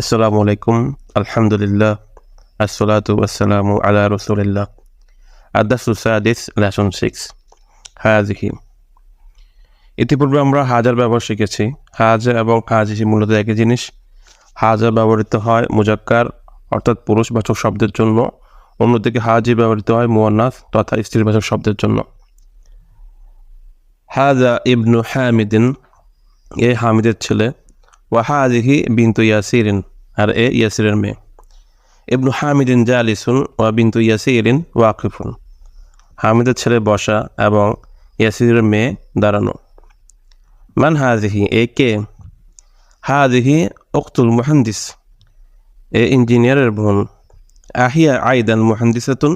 আসসালামু আলাইকুম, আলহামদুলিল্লাহ, আসসালাতু আসসালামু আলা রসুলিল্লাহ। আদাসু সাদিস, লেসন সিক্স, হাজিহি। ইতিপূর্বে আমরা হাজার ব্যবহার শিখেছি। হাজার এবং হাজিহি মূলত একই জিনিস। হাজার ব্যবহৃত হয় মুজাক্কার, অর্থাৎ পুরুষবাচক শব্দের জন্য। অন্যদিকে হাজি ব্যবহৃত হয় মুয়ান্নাস তথা স্ত্রীবাচক শব্দের জন্য। হাজা ইবনু হামিদিন, এ হামিদের ছেলে। ওয়াহাদিহি বিন্তু ইয়াসিরিন, আর এ ইয়াসিরের মেয়ে। ইবনু হামিদিন জালিসুন ওয়া বিন্তু ইয়াসিরিন ওয়াকিফুন। হামিদের ছেলে বসা এবং ইয়াসিরের মেয়ে দাঁড়ানো। মান হাজিহি এ কে? হাজিহি অক্তুল মুহান্দিস এ ইঞ্জিনিয়ারের বোন। আহিয়া আইদান মুহান্দিসাতুন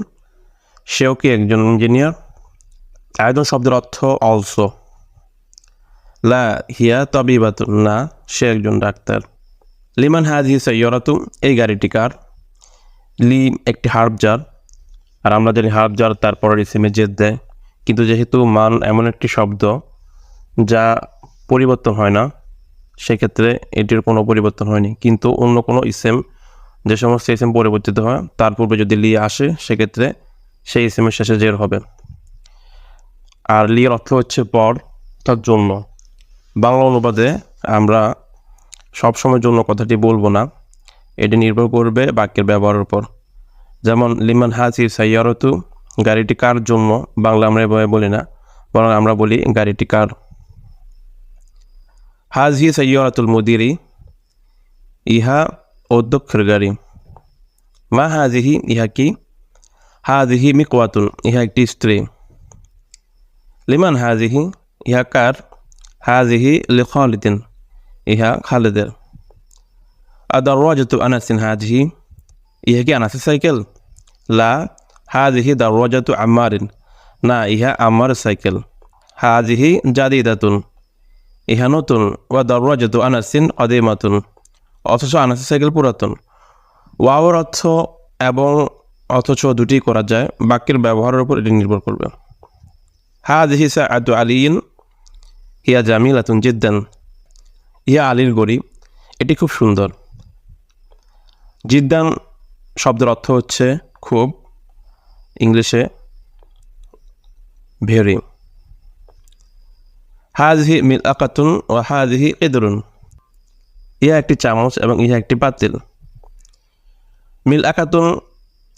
সেও কি একজন ইঞ্জিনিয়ার? আয়দন শব্দের অর্থ অলসো লা হিয়া তবিবাতুন, না, সে একজন ডাক্তার। লিমান হাজি সৈয়রাতু এই গাড়িটি কার? লি একটি হার্ব জার, আর আমরা জানি হার্ব জার তারপরে ইসিমে জেদ দেয়। কিন্তু যেহেতু মান এমন একটি শব্দ, যা পরিবর্তন হয় না, সেক্ষেত্রে এটির কোনো পরিবর্তন হয়নি। কিন্তু অন্য কোনো ইসেম, যে সমস্ত ইসেম পরিবর্তিত হয়, তার পূর্বে যদি লি আসে, সেক্ষেত্রে সেই ইসেমের শেষে জের হবে। আর লির অর্থ হচ্ছে পর, তার জন্য। বাংলা অনুবাদে আমরা সবসময় জন্য কথাটি বলব না। এটি নির্ভর করবে বাক্যের ব্যবহারের উপর। যেমন, লিমান হাসি সাইয়ারতু, গাড়িটি কার জন্য? বাংলা আমরা এভাবে বলি না, বরং আমরা বলি গাড়িটি কার। হাজি সাইয়ারাতুল মুদিরি, ইহা অধ্যক্ষের গাড়ি। মা হাজিহি ইহা কি? হাজিহি মিকওয়াতুন, ইহা একটি স্ত্রী। লিমান হাজিহি ইহা কার? হাজিহি লি খালিদিন ইহা খালেদের আদার রাজাতু আনাসিন হাজিহি ইহা কি আনাসের সাইকেল লা হাজিহি দার রাজাতু আম্মারিন না ইহা আম্মার সাইকেল হাজিহি জাদিদাতুন ইহা নতুন ওয়া দার রাজাতু আনাসিন অদিমাতুন অথচ আনাসের সাইকেল পুরাতন ওয়াওর অর্থ এবং অথচ দুটি করা যায়। বাক্যের ব্যবহারের উপর এটি নির্ভর করবে। হাজিহি সাআতু আলিয়িন হিয়া জামিলাতুন জিদ্দান। ইয়া আলীর গড়ি, এটি খুব সুন্দর। জিদ্দান শব্দের অর্থ হচ্ছে খুব, ইংলিশে ভেরি। হাজহি মিল আকাতুন ও হাজহি ইদরুন। ইহা একটি চামচ এবং ইহা একটি পাতিল মিল আকাতুন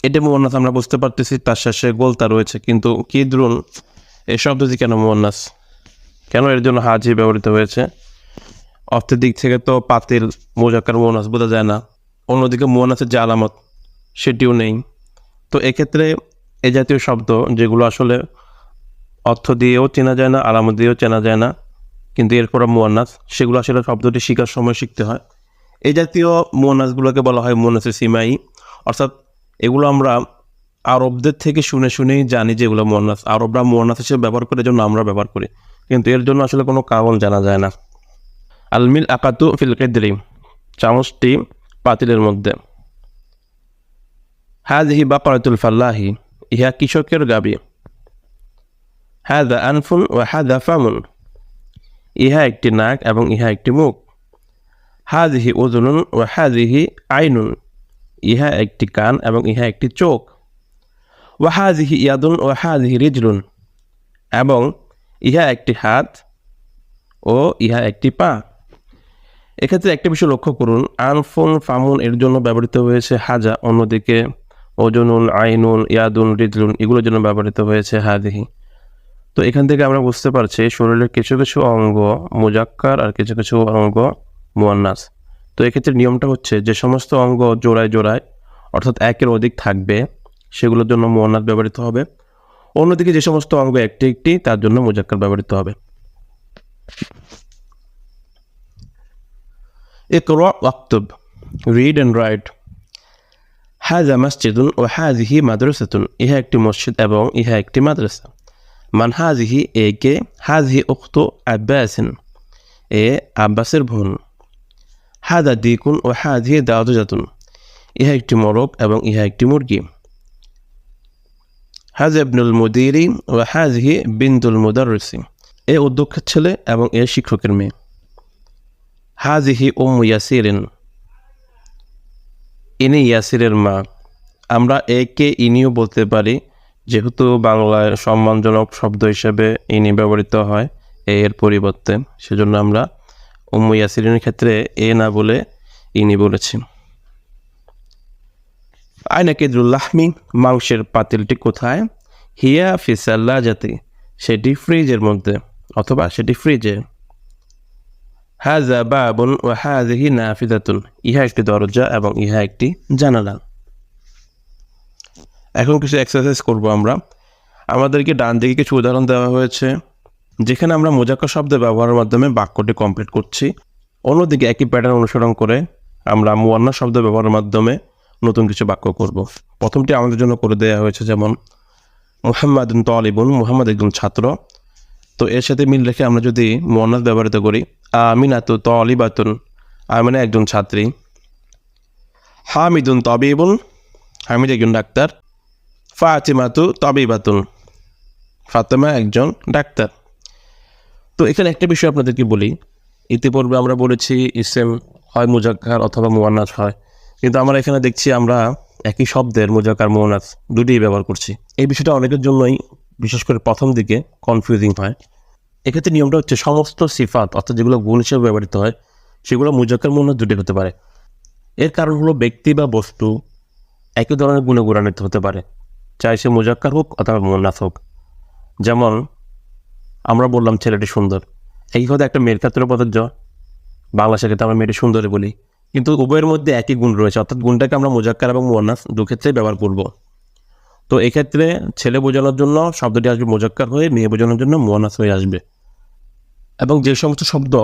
এটি মোহনাস আমরা বুঝতে পারতেছি, তার শেষে গোলতা রয়েছে, কিন্তু কি কিদরুন, এই শব্দটি কেন মোহনাস কেন এর জন্য হাজি ব্যবহৃত হয়েছে? অর্থের দিক থেকে তো পাতিল, মোজাক্কার মোহনাস বোঝা যায় না। অন্যদিকে মোহনাসের যে আলামত, সেটিও নেই। তো এক্ষেত্রে এ জাতীয় শব্দ, যেগুলো আসলে অর্থ দিয়েও চেনা যায় না, আলামত দিয়েও চেনা যায় না, কিন্তু এরপর মোয়ান্নাস সেগুলো আসলে শব্দটি শেখার সময় শিখতে হয়। এই জাতীয় মোয়ান্নাসগুলোকে বলা হয় মোয়ান্নাসের সিমাই। অর্থাৎ এগুলো আমরা আরবদের থেকে শুনে শুনেই জানি যে এগুলো মোয়ান্নাস আরবরা মোয়ান্নাস হিসেবে ব্যবহার করে জন্য আমরা ব্যবহার করি। কিন্তু এর জন্য আসলে কোনো কারণ জানা যায় না। আলমিল আকাতু ফিল চামচটি পাতিলের মধ্যে। হাজিহি বাকারাতুল ফাল্লাহি, ইহা কৃষকের গাবি। হাদা আনফুন ও হাদা ফামুন, ইহা একটি নাক এবং ইহা একটি মুখ। হাজিহি ওজনুন ও হাজিহি আইনুন, ইহা একটি কান এবং ইহা একটি চোখ। ও হাজিহি ইয়াদুন ও হাজিহি রিজলুন, এবং ইহা একটি হাত ও ইহা একটি পা। এক্ষেত্রে একটা বিষয় লক্ষ্য করুন, আনফুন, ফামুন এর জন্য ব্যবহৃত হয়েছে হাজা, অন্যদিকে ওজনুন, আইনুন, ইয়াদুন রিজলুন এগুলোর জন্য ব্যবহৃত হয়েছে হাদিহি। তো এখান থেকে আমরা বুঝতে পারছি শরীরের কিছু কিছু অঙ্গ মুজাক্কার আর কিছু কিছু অঙ্গ মুয়ান্নাস। তো এক্ষেত্রে নিয়মটা হচ্ছে যে সমস্ত অঙ্গ জোড়ায় জোড়ায়, অর্থাৎ একের অধিক থাকবে, সেগুলোর জন্য মুয়ান্নাস ব্যবহৃত হবে। অন্যদিকে যে সমস্ত অঙ্গ একটি একটি তার জন্য মুজাক্কার ব্যবহৃত হবে اقرأ واكتب read and write هذا مسجد وهذه مدرسة ইহা একটি মসজিদ এবং ইহা একটি মাদ্রাসা মান হাজিহি এ কে হাজিহি উক্ত আব্বাসিন এ আব্বাসের বোন হাদা দিকুন ও হাজিহি দাওয়াতুন ইহা একটি মরক এবং ইহা একটি মুরগি হাজ ইবনুল মুদিরি ও হাজিহি বিন্দুল মুদারসি এ অধ্যক্ষের ছেলে এবং এ শিক্ষকের মেয়ে। হাজিহি উম ইয়াসিরিন, ইনি ইয়াসিরের মা। আমরা একে ইনিও বলতে পারি, যেহেতু বাংলায় সম্মানজনক শব্দ হিসেবে ইনি ব্যবহৃত হয়, এ এর পরিবর্তে। সেজন্য আমরা উম্মু ইয়াসিরের ক্ষেত্রে এ না বলে ইনি বলেছি আয়না কেদুল্লাহমি মাংসের পাতিলটি কোথায়? হিয়া ফিসাল্লা জাতি সেটি ফ্রিজের মধ্যে, অথবা সেটি ফ্রিজে। হাজা বাবুন ও হাজিহি নাফিদাতুন, ইহা একটি দরজা এবং ইহা একটি জানালা। এখন কিছু এক্সারসাইজ করব আমরা। আমাদেরকে ডান দিকে কিছু উদাহরণ দেওয়া হয়েছে, যেখানে আমরা মোজাক্কা শব্দ ব্যবহারের মাধ্যমে বাক্যটি কমপ্লিট করছি। অন্যদিকে একই প্যাটার্ন অনুসরণ করে আমরা মুয়ান্না শব্দ ব্যবহারের মাধ্যমে নতুন কিছু বাক্য করব। প্রথমটি আমাদের জন্য করে দেওয়া হয়েছে যেমন, মুহাম্মদ তলিবুন, মোহাম্মদ একজন ছাত্র। তো এর সাথে মিল রেখে আমরা যদি মোয়ান্নাস ব্যবহৃত করি, আমিনাতু তলিবাতুন, আমিনা একজন ছাত্রী। হামিদুন তবিবুন, হামিদ একজন ডাক্তার। ফাতিমাতু তবিবাতুন, ফাতেমা একজন ডাক্তার। তো এখানে একটা বিষয় আপনাদেরকে বলি। ইতিপূর্বে আমরা বলেছি, ইসেম হয় মুজাক্কার অথবা মুয়ান্নাস হয়। কিন্তু আমরা এখানে দেখছি আমরা একই শব্দের মুজাক্কার মুয়ান্নাস দুটিই ব্যবহার করছি। এই বিষয়টা অনেকের জন্যই বিশেষ করে প্রথম দিকে কনফিউজিং হয়। এক্ষেত্রে নিয়মটা হচ্ছে সমস্ত সিফাত, অর্থাৎ যেগুলো গুণ হিসেবে ব্যবহৃত হয়, সেগুলো মুজাক্কার মুয়ান্নাস দুটি হতে পারে। এর কারণ হলো ব্যক্তি বা বস্তু একই ধরনের গুণে গুণান্বিত হতে পারে। চাই সে মুজাক্কার হোক অথবা মুয়ান্নাস হোক। যেমন আমরা বললাম ছেলেটি সুন্দর। একই কথা একটা মেয়ের ক্ষেত্রে প্রযোজ্য। বাংলা শেখাতে আমরা মেয়েটি সুন্দরী বলি। কিন্তু উভয়ের মধ্যে একই গুণ রয়েছে। অর্থাৎ গুণটাকে আমরা মোজাক্কার এবং মোয়ান্নাস দু ক্ষেত্রেই ব্যবহার করব। তো এক্ষেত্রে ছেলে বোঝানোর জন্য শব্দটি আসবে মোজাক্কার হয়ে, মেয়ে বোঝানোর জন্য মোয়ান্নাস হয়ে আসবে। এবং যে সমস্ত শব্দ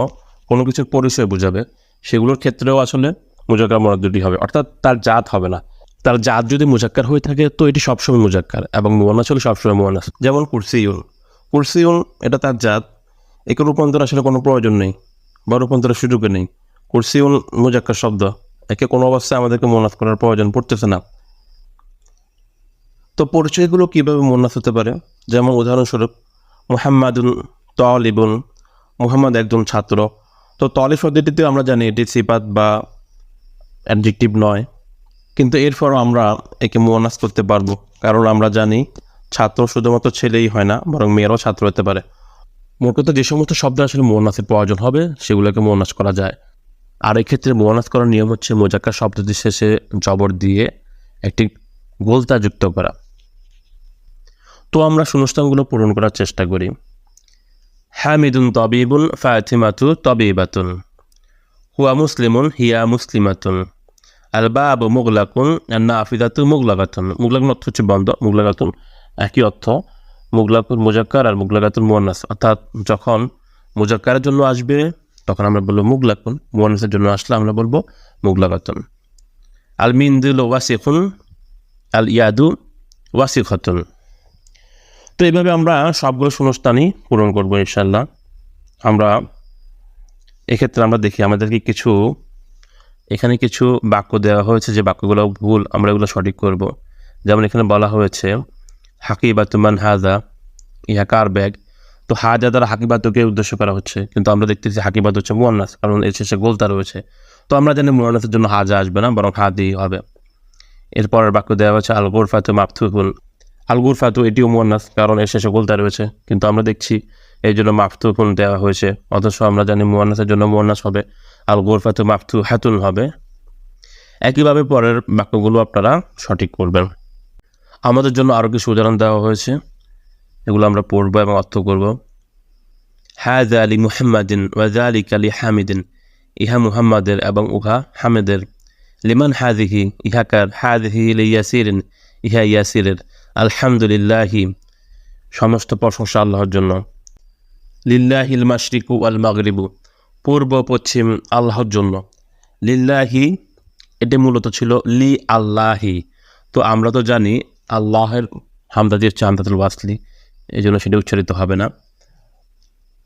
কোনো কিছুর পরিচয় বোঝাবে, সেগুলোর ক্ষেত্রেও আসলে মোজাক্কার মোয়ান্নাস দুটি হবে। অর্থাৎ তার জাত হবে না। তার জাত যদি মোজাক্কার হয়ে থাকে, তো এটি সবসময় মোজাক্কার এবং মোয়ান্নাস হলে সবসময় মোয়ান্নাস। যেমন কুরসিউল কুরসিউল এটা তার জাত। একে রূপান্তর আসলে কোনো প্রয়োজন নেই বা রূপান্তরের সুযোগ নেই। কুরসিউল মুজাক্কার শব্দ। একে কোনো অবস্থায় আমাদেরকে মোনাস করার প্রয়োজন পড়তেছে না। তো পরিচয়গুলো কীভাবে মোনাস হতে পারে? যেমন উদাহরণস্বরূপ মুহাম্মাদুল তলিবুল মুহাম্মদ একজন ছাত্র। তো তলিব শব্দটিতে আমরা জানি এটি সিপাত বা অ্যাডজেক্টিভ নয়। কিন্তু এরপরও আমরা একে মোনাস করতে পারব। কারণ আমরা জানি ছাত্র শুধুমাত্র ছেলেই হয় না, বরং মেয়েরাও ছাত্র হতে পারে। মোট কথা যে সমস্ত শব্দ আসলে মোনাসের প্রয়োজন হবে, সেগুলোকে মোনাস করা যায়। আর এক্ষেত্রে মোনাস করার নিয়ম হচ্ছে মোজাক্কা শব্দটি শেষে জবর দিয়ে একটি গোলতা যুক্ত করা। তো আমরা শূন্যস্থানগুলো পূরণ করার চেষ্টা করি। হামিদুন তবিবুন ফাতিমাতু তবিবাতুন। হুয়া মুসলিমুন হিয়া মুসলিমাতুন। আল বাবু মুগলাকুন আর নাফিদাতু মুগলাগাতুন। মুগলাকুন অর্থ হচ্ছে বন্ধ, মুগলাগাতুন একই অর্থ। মুগলাকুন মুজাক্কার আর মুগলাগাতুন মুয়ান্নাস অর্থাৎ যখন মুজাক্কারের জন্য আসবে তখন আমরা বলব মুগলাকুন, মুয়ান্নাসের জন্য আসলে আমরা বলব মুগলাগাতুন আল মিন্দুল ওয়াসিকুন আল ইয়াদু ওয়াসিখতুন। তো এইভাবে আমরা সবগুলো শূন্যস্থানই পূরণ করব ইনশাল্লাহ আমরা এক্ষেত্রে আমরা দেখি আমাদেরকে কিছু, এখানে কিছু বাক্য দেওয়া হয়েছে যে বাক্যগুলো ভুল, আমরা এগুলো সঠিক করব। যেমন এখানে বলা হয়েছে, হাকিবাতুমান হাজা ইহা কার ব্যাগ? তো হাজা দ্বারা হাকিবাতুকে উদ্দেশ্য করা হচ্ছে। কিন্তু আমরা দেখতেছি হাকিবাত হচ্ছে মুয়ান্নাস, কারণ এর শেষে গোলতা রয়েছে। তো আমরা জানি মুয়ান্নাসের জন্য হাজা আসবে না, বরং হাদি হবে। এরপরের বাক্য দেওয়া হচ্ছে আল গোরফাতু মাফতুহুল। আল গুরফাতু এটিও মুয়ান্নাস, কারণ এর শেষে গোলতা রয়েছে। কিন্তু আমরা দেখছি এই জন্য মাফতুহুল দেওয়া হয়েছে, অথচ আমরা জানি মুয়ান্নাসের জন্য মুয়ান্নাস হবে আল গোরফাতু মাফতু হাতুল হবে। একইভাবে পরের বাক্যগুলো আপনারা সঠিক করবেন আমাদের জন্য আরও কিছু উদাহরণ দেওয়া হয়েছে। এগুলো আমরা পড়ব এবং অর্থ করব। হাজ আলী মুহাম্মাদিন ওয়াজা আলী কালী হামিদিন ইহা মুহাম্মাদের এবং উহা হামেদের। লিমান হাজিহি ইহাকার হাজিহি ইয়াসিরিন ইহা ইয়াসিরের। আলহামদুলিল্লাহি সমস্ত প্রশংসা আল্লাহর জন্য। লিল্লাহিল মাশরিকু আল মাগরিবু পূর্ব, পশ্চিম, আল্লাহর জন্য। লিল্লাহি এটি মূলত ছিল লি আল্লাহি। তো আমরা তো জানি আল্লাহের হামদাদি হচ্ছে হামদাতুল ওয়াসলি। এই জন্য সেটা উচ্চারিত হবে না।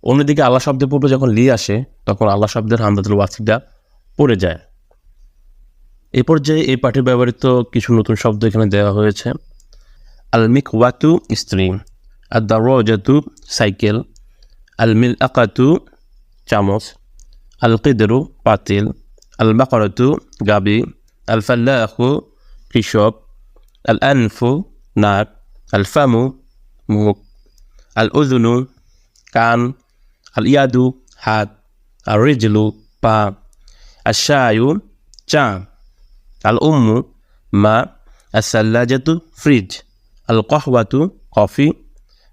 অন্যদিকে আল্লাহ শব্দের পূর্বে যখন লি আসে, তখন আল্লাহ শব্দের হামদাতুল ওয়াসলিটা পড়ে যায়। এই পর্যায়ে এই পাঠে ব্যবহৃত কিছু নতুন শব্দ এখানে দেওয়া হয়েছে। আল মিক ওয়াতু স্ত্রী আর দারোজাতু সাইকেল আল মিল আকাতু চামচ আল কিদরু পাতিল আল বাকরতু গাবি আল ফাল্লাহু কৃষক আল আনফু নাক আল ফামু মুখ। আল উজুনু কান আল ইয়াদু হাত আর রিজলু পা আর চা আল উম্মু মা আসাল্লাজাতু ফ্রিজ আল কহওয়াতু কফি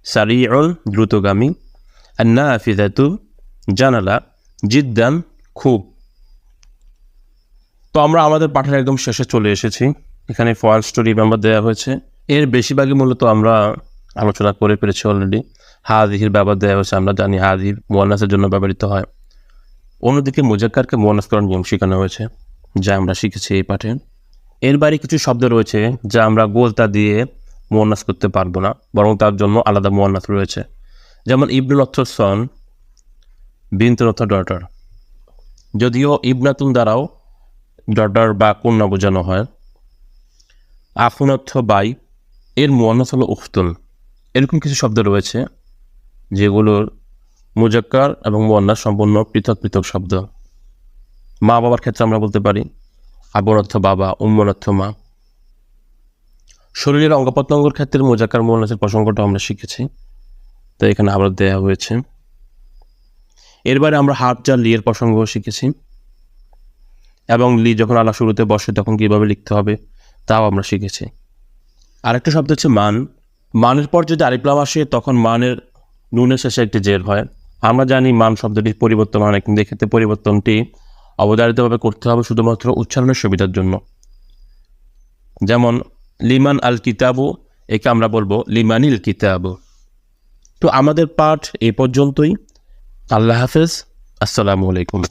সারিউল দ্রুতগামী আর নাফিদাতু জানালা জিদ্দান খুব তো আমরা আমাদের পাঠের একদম শেষে চলে এসেছি। এখানে ফয়েল স্টোরি মেম্বার দেওয়া হয়েছে। এর বেশিরভাগই মূলত আমরা আলোচনা করে পেরেছি অলরেডি হাদিহির ব্যবহার দেওয়া হয়েছে, আমরা জানি হাদির মোয়ান্নাসের জন্য ব্যবহৃত হয়। অন্যদিকে মুজাক্কারকে মোয়ান্নাস করার নিয়ম শেখানো হয়েছে, যা আমরা শিখেছি এই পাঠে। এর বাইরে কিছু শব্দ রয়েছে, যা আমরা গোলতা দিয়ে মোয়ান্নাস করতে পারব না, বরং তার জন্য আলাদা মোয়ান্নাস রয়েছে। যেমন ইবনুল অর্থ সন বিনতুল অর্থ ডটার। যদিও ইবনাতুন দ্বারাও ডটার বা কন্যা বোঝানো হয়। আফুন অর্থ বাই, এর মোয়ান্নাস হলো উখতুন এরকম কিছু শব্দ রয়েছে যেগুলোর মুজাক্কার এবং মোয়ান্নাস সম্পূর্ণ পৃথক পৃথক শব্দ। মা বাবার ক্ষেত্রে আমরা বলতে পারি আবর অর্থ বাবা উম্মন অর্থ মা। শরীরের অঙ্গ প্রত্যঙ্গর ক্ষেত্রে মোজাক্কার মোয়ান্নাসের প্রসঙ্গটা আমরা শিখেছি, তো এখানে আবার দেয়া হয়েছে। এরবারে আমরা হাত যা লিয়ের প্রসঙ্গ শিখেছি, এবং লি যখন আলা শুরুতে বসে তখন কীভাবে লিখতে হবে তাও আমরা শিখেছি। আরেকটা শব্দ হচ্ছে মান। মানের পর যদি আরিপ্লাম আসে, তখন মানের নুনের শেষে একটি জের হয়। আমরা জানি মান শব্দটি পরিবর্তন হয় কিন্তু এক্ষেত্রে পরিবর্তনটি অবধারিতভাবে করতে হবে শুধুমাত্র উচ্চারণের সুবিধার জন্য। যেমন, লিমান আল কিতাবু, একে আমরা বলব লিমানিল কিতাবু। তো আমাদের পাঠ এই পর্যন্তই। আল্লাহ হাফেজ। আসসালামু আলাইকুম।